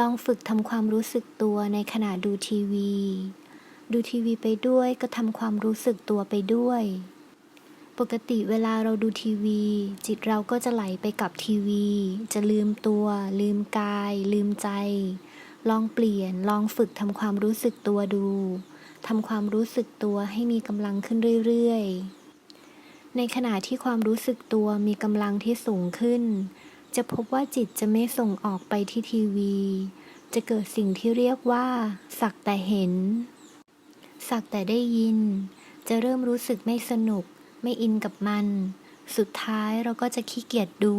ลองฝึกทำความรู้สึกตัวในขณะดูทีวี ดูทีวีไปด้วยก็ทำความรู้สึกตัวไปด้วย ปกติเวลาเราดูทีวี จิตเราก็จะไหลไปกับทีวี จะลืมตัว ลืมกาย ลืมใจ ลองเปลี่ยน ลองฝึกทำความรู้สึกตัวดูทำความรู้สึกตัวให้มีกำลังขึ้นเรื่อยๆ ในขณะที่ความรู้สึกตัวมีกำลังที่สูงขึ้น จะพบว่าจิตจะไม่ส่งออกไปที่ทีวี จะเกิดสิ่งที่เรียกว่า สักแต่เห็น สักแต่ได้ยิน จะเริ่มรู้สึกไม่สนุก ไม่อินกับมัน สุดท้ายเราก็จะขี้เกียจดู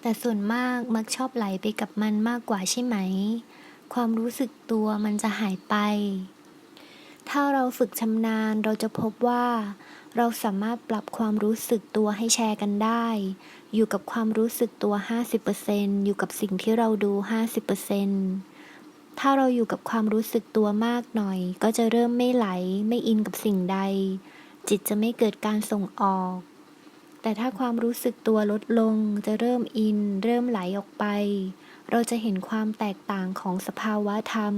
แต่ส่วนมากมักชอบไหลไปกับมันมากกว่าใช่ไหม ความรู้สึกตัวมันจะหายไป ถ้าเราฝึกชำนาญเราจะพบว่า เราสามารถปรับความรู้สึกตัวให้แชร์กันได้ อยู่กับความรู้สึกตัว 50%อยู่กับสิ่งที่เราดู 50%ถ้าเราอยู่กับความรู้สึกตัวมากหน่อย ก็จะเริ่มไม่ไหลไม่อินกับสิ่งใด จิตจะไม่เกิดการส่งออก แต่ถ้าความรู้สึกตัวลดลงจะเริ่มอิน เริ่มไหลออกไป เราจะเห็นความแตกต่างของสภาวะธรรม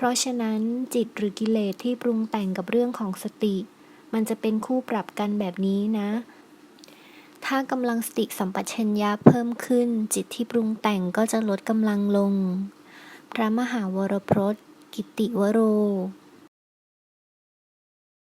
เพราะฉะนั้นจิตหรือกิเลสที่ปรุงแต่งกับเรื่องของสติ มันจะเป็นคู่ปรับกันแบบนี้นะ ถ้ากำลังสติสัมปชัญญะเพิ่มขึ้น จิตที่ปรุงแต่งก็จะลดกำลังลง พระมหาวรพจน์กิติวโร